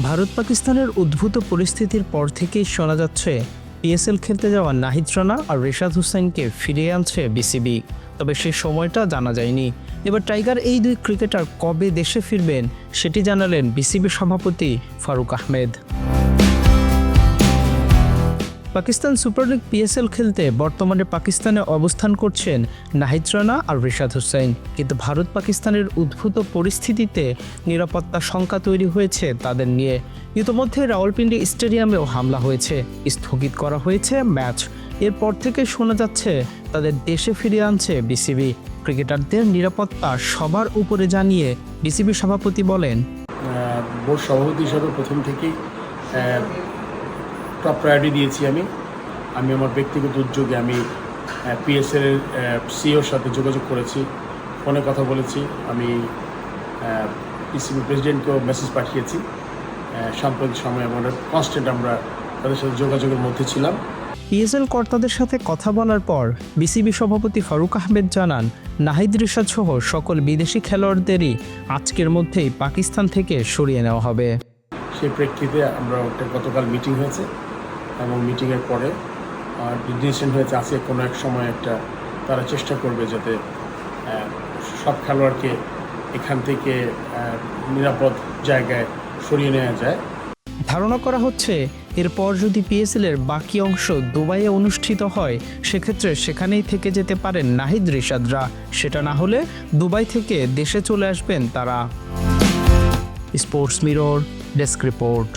ভারত পাকিস্তানের উদ্ভূত পরিস্থিতির পর থেকেই শোনা যাচ্ছে, পিএসএল খেলতে যাওয়া নাহিদ রানা আর রেশাদ হুসাইনকে ফিরিয়ে আনছে বিসিবি। তবে সেই সময়টা জানা যায়নি। এবার টাইগার এই দুই ক্রিকেটার কবে দেশে ফিরবেন, সেটি জানালেন বিসিবি সভাপতি Faruque Ahmed. Pakistan super league PSL খেলতে বর্তমানে পাকিস্তানে অবস্থান করছেন নাহিদ রানা আর রিশাদ হুসাইন কিন্তু ভারত পাকিস্তানের উদ্ভূত পরিস্থিতিতে নিরাপত্তা শঙ্কা তৈরি হয়েছে তাদের নিয়ে। ইতোমধ্যে রাওয়ালপিন্ডি স্টেডিয়ামেও হামলা হয়েছে। স্থগিত করা হয়েছে ম্যাচ। এরপর থেকে শোনা যাচ্ছে, তাদের দেশে ফিরিয়ে আনছে বিসিবি। ক্রিকেটারদের নিরাপত্তা সবার উপরে জানিয়ে বিসিবি সভাপতি বলেন বোর্ড সভাপতি হিসাবে প্রথম থেকেই টপ প্রায়োরিটি দিয়েছি আমি। আমি আমার ব্যক্তিগত উদ্যোগে আমি পিএসএল এর সিওর সাথে যোগাযোগ করেছি ফোনে কথা বলেছি আমি পিসিবি প্রেসিডেন্টকেও মেসেজ পাঠিয়েছি। সাম্প্রতিক সময়ে আমরা কনস্ট্যান্ট আমরা তাদের সাথে যোগাযোগের মধ্যে ছিলাম। পিএসএল কর্তাদের সাথে কথা বলার পর বিসিবি সভাপতি ফারুক আহমেদ জানান নাহিদ রিশাদ সহ সকল বিদেশি খেলোয়াড়দেরই আজকের মধ্যেই পাকিস্তান থেকে সরিয়ে নেওয়া হবে। সেই প্রেক্ষিতে আমরা একটা গতকাল মিটিং হয়েছে। এবং মিটিংয়ের পরে, আর ডিসিশন হয়েছে আজকে কোনো এক সময় একটা, তারা চেষ্টা করবে যাতে সব খেলোয়াড়কে এখান থেকে নিরাপদ জায়গায় সরিয়ে নেওয়া যায়। ধারণা করা হচ্ছে, এরপর যদি পিএসএল এর বাকি অংশ দুবাইয়ে অনুষ্ঠিত হয়, সেক্ষেত্রে সেখানেই থেকে যেতে পারেন নাহিদ রিশাদরা। সেটা না হলে দুবাই থেকে দেশে চলে আসবেন তারা। Sports mirror, desk report.